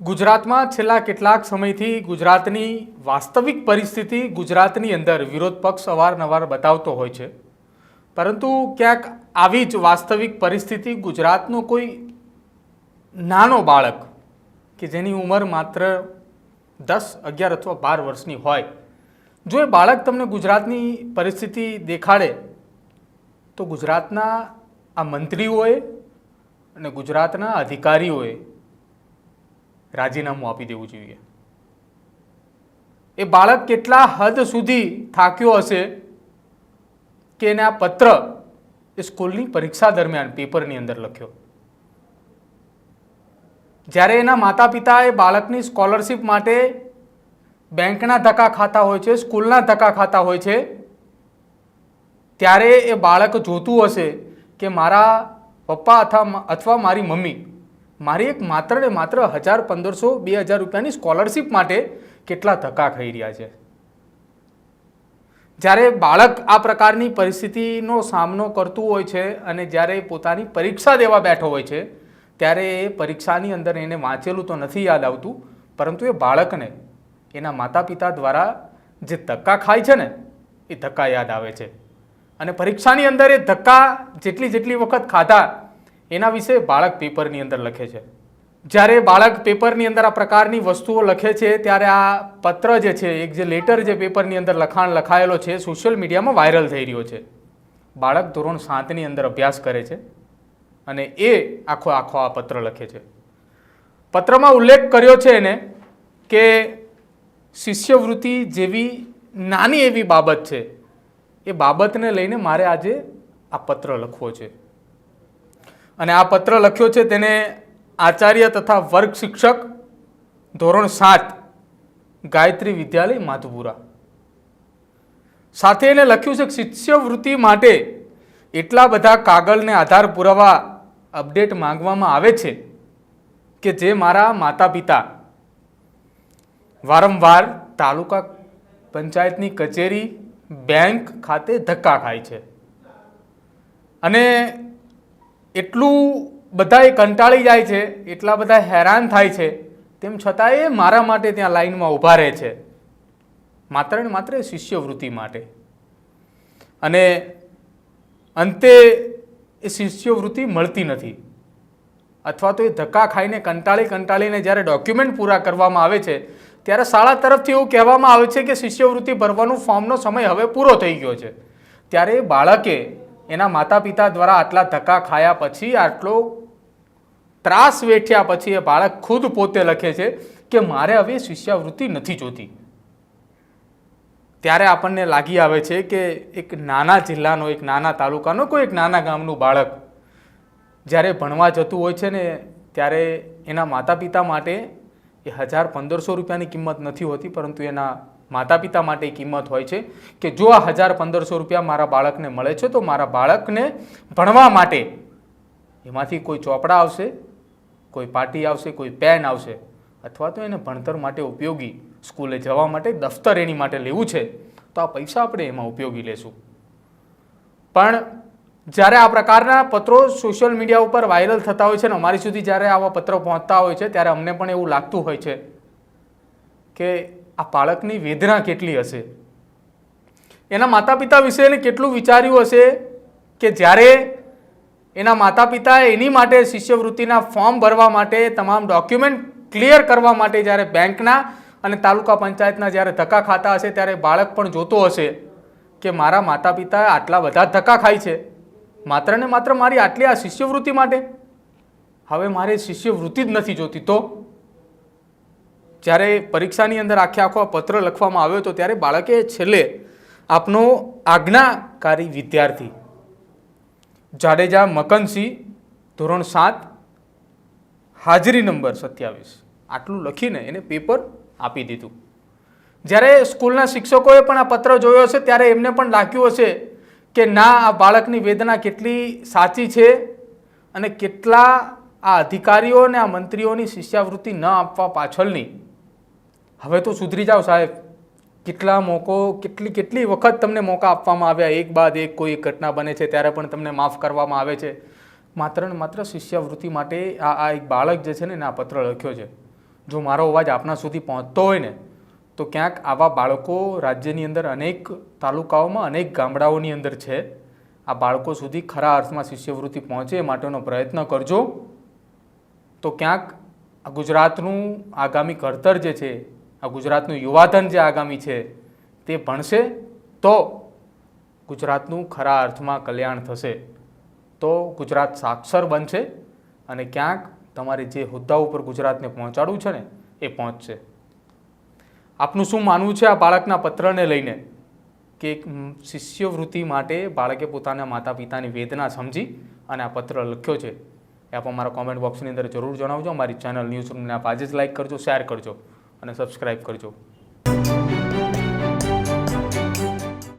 ગુજરાતમાં છેલ્લા કેટલાક સમયથી ગુજરાતની વાસ્તવિક પરિસ્થિતિ ગુજરાતની અંદર વિરોધ પક્ષ અવારનવાર બતાવતો હોય છે. પરંતુ ક્યાંક આવી જ વાસ્તવિક પરિસ્થિતિ ગુજરાતનો કોઈ નાનો બાળક કે જેની ઉંમર માત્ર દસ, અગિયાર અથવા બાર વર્ષની હોય, જો એ બાળક તમને ગુજરાતની પરિસ્થિતિ દેખાડે, તો ગુજરાતના આ મંત્રીઓએ અને ગુજરાતના અધિકારીઓએ રાજીનામું આપી દેવું જોઈએ. એ બાળક કેટલા હદ સુધી થાક્યો હશે કે એને આ પત્ર એ સ્કૂલની પરીક્ષા દરમિયાન પેપરની અંદર લખ્યો? જ્યારે એના માતા પિતા એ બાળકની સ્કોલરશિપ માટે બેંકના ધક્કા ખાતા હોય છે, સ્કૂલના ધક્કા ખાતા હોય છે, ત્યારે એ બાળક જોતું હશે કે મારા પપ્પા અથવા અથવા મારી મમ્મી મારી એક માત્ર ને માત્ર હજાર પંદરસો બે હજાર રૂપિયાની સ્કોલરશિપ માટે કેટલા ધક્કા ખાઈ રહ્યા છે? જ્યારે બાળક આ પ્રકારની પરિસ્થિતિનો સામનો કરતું હોય છે અને જ્યારે પોતાની પરીક્ષા દેવા બેઠો હોય છે, ત્યારે એ પરીક્ષાની અંદર એને વાંચેલું તો નથી યાદ આવતું, પરંતુ એ બાળકને, એના માતા પિતા દ્વારા જે ધક્કા ખાય છે ને, એ ધક્કા યાદ આવે છે. અને પરીક્ષાની અંદર એ ધક્કા જેટલી જેટલી વખત ખાધા એના વિશે બાળક પેપરની અંદર લખે છે. જ્યારે બાળક પેપરની અંદર આ પ્રકારની વસ્તુઓ લખે છે, ત્યારે આ પત્ર જે છે, એક જે લેટર જે પેપરની અંદર લખાણ લખાયેલો છે, સોશિયલ મીડિયામાં વાયરલ થઈ રહ્યો છે. બાળક ધોરણ સાતની અંદર અભ્યાસ કરે છે અને એ આખો આખો આ પત્ર લખે છે. પત્રમાં ઉલ્લેખ કર્યો છે એને કે શિષ્યવૃત્તિ જેવી નાની એવી બાબત છે. એ બાબતને લઈને મારે આજે આ પત્ર લખવો છે. અને આ પત્ર લખ્યો છે તેને આચાર્ય તથા વર્ગ શિક્ષક ધોરણ સાત, ગાયત્રી વિદ્યાલય માધુપુરા. સાથે એને લખ્યું છે કે શિષ્યવૃત્તિ માટે એટલા બધા કાગળને આધાર પુરાવા અપડેટ માંગવામાં આવે છે કે જે મારા માતા પિતા વારંવાર તાલુકા પંચાયતની કચેરી, બેંક ખાતે ધક્કા ખાય છે. અને એટલું બધા કંટાળી જાય છે, એટલા બધા હેરાન થાય છે, તેમ છતાં એ મારા માટે ત્યાં લાઈનમાં ઊભા રહે છે. માત્ર ને માત્ર શિષ્યવૃત્તિ માટે. અને અંતે એ શિષ્યવૃત્તિ મળતી નથી. અથવા તો એ ધક્કા ખાઈને કંટાળી કંટાળીને જ્યારે ડોક્યુમેન્ટ પૂરા કરવામાં આવે છે, ત્યારે શાળા તરફથી એવું કહેવામાં આવે છે કે શિષ્યવૃત્તિ ભરવાનું ફોર્મનો સમય હવે પૂરો થઈ ગયો છે. ત્યારે એ બાળકે એના માતા પિતા દ્વારા આટલા ધક્કા ખાયા પછી, આટલો ત્રાસ વેઠ્યા પછી એ બાળક ખુદ પોતે લખે છે કે મારે હવે શિષ્યવૃત્તિ નથી જોતી. ત્યારે આપણને લાગી આવે છે કે એક નાના જિલ્લાનો, એક નાના તાલુકાનો, કોઈ એક નાના ગામનું બાળક જ્યારે ભણવા જતું હોય છે ને, ત્યારે એના માતા પિતા માટે એ હજાર પંદરસો રૂપિયાની કિંમત નથી હોતી, પરંતુ એના માતા પિતા માટે કિંમત હોય છે કે જો આ હજાર પંદરસો રૂપિયા મારા બાળકને મળે છે, તો મારા બાળકને ભણવા માટે એમાંથી કોઈ ચોપડા આવશે, કોઈ પાટી આવશે, કોઈ પેન આવશે, અથવા તો એને ભણતર માટે ઉપયોગી સ્કૂલે જવા માટે, દફતર એની માટે લેવું છે, તો આ પૈસા આપણે એમાં ઉપયોગી લેશું. પણ જ્યારે આ પ્રકારના પત્રો સોશિયલ મીડિયા ઉપર વાયરલ થતા હોય છે ને, અમારી સુધી જ્યારે આવા પત્રો પહોંચતા હોય છે, ત્યારે અમને પણ એવું લાગતું હોય છે કે આ બાળકની વેદના કેટલી હશે? એના માતા પિતા વિશે એને કેટલું વિચાર્યું હશે કે જ્યારે એના માતા પિતાએ એની માટે શિષ્યવૃત્તિના ફોર્મ ભરવા માટે તમામ ડોક્યુમેન્ટ ક્લિયર કરવા માટે જ્યારે બેંકના અને તાલુકા પંચાયતના જ્યારે ધક્કા ખાતા હશે, ત્યારે બાળક પણ જોતો હશે કે મારા માતા પિતા આટલા બધા ધક્કા ખાય છે. માત્ર ને માત્ર મારી આટલી આ શિષ્યવૃત્તિ માટે? હવે મારે શિષ્યવૃત્તિ જ નથી જોતી તો? જ્યારે પરીક્ષાની અંદર આખે આખો પત્ર લખવામાં આવ્યો હતો, ત્યારે બાળકે છેલ્લે આપનો આજ્ઞાકારી વિદ્યાર્થી, જાડેજા મકનસિંહ, ધોરણ સાત, હાજરી નંબર સત્યાવીસ, આટલું લખીને એને પેપર આપી દીધું. જ્યારે સ્કૂલના શિક્ષકોએ પણ આ પત્ર જોયો હશે, ત્યારે એમને પણ લાગ્યું હશે કે ના, આ બાળકની વેદના કેટલી સાચી છે અને કેટલા આ અધિકારીઓ અને આ મંત્રીઓની શિષ્યવૃત્તિ ન આપવા પાછળની હવે તો સુધરી જાઓ સાહેબ. કેટલા મોકો, કેટલી કેટલી વખત તમને મોકા આપવામાં આવ્યા? એક બાદ એક કોઈ ઘટના બને છે, ત્યારે પણ તમને માફ કરવામાં આવે છે. માત્ર ને માત્ર શિષ્યવૃત્તિ માટે આ આ એક બાળક જે છે ને આ પત્ર લખ્યો છે. જો મારો અવાજ આપના સુધી પહોંચતો હોય ને, તો ક્યાંક આવા બાળકો રાજ્યની અંદર અનેક તાલુકાઓમાં, અનેક ગામડાઓની અંદર છે. આ બાળકો સુધી ખરા અર્થમાં શિષ્યવૃત્તિ પહોંચે એ માટેનો પ્રયત્ન કરજો. તો ક્યાંક ગુજરાતનું આગામી ઘડતર જે છે આ ગુજરાતનું યુવાધન જે આગામી છે તે ભણશે તો ગુજરાતનું ખરા અર્થમાં કલ્યાણ થશે. તો ગુજરાત સાક્ષર બનશે અને ક્યાંક તમારે જે હોદ્દા ઉપર ગુજરાતને પહોંચાડવું છે ને, એ પહોંચશે. આપનું શું માનવું છે આ બાળકના પત્રને લઈને કે એક શિષ્યવૃત્તિ માટે બાળકે પોતાના માતા પિતાની વેદના સમજી અને આ પત્ર લખ્યો છે? એ આપ અમારા કોમેન્ટ બોક્સની અંદર જરૂર જણાવજો. અમારી ચેનલ ન્યૂઝ રૂમને આપ આજે જ લાઈક કરજો શેર કરજો. અને સબસ્ક્રાઈબ કરજો.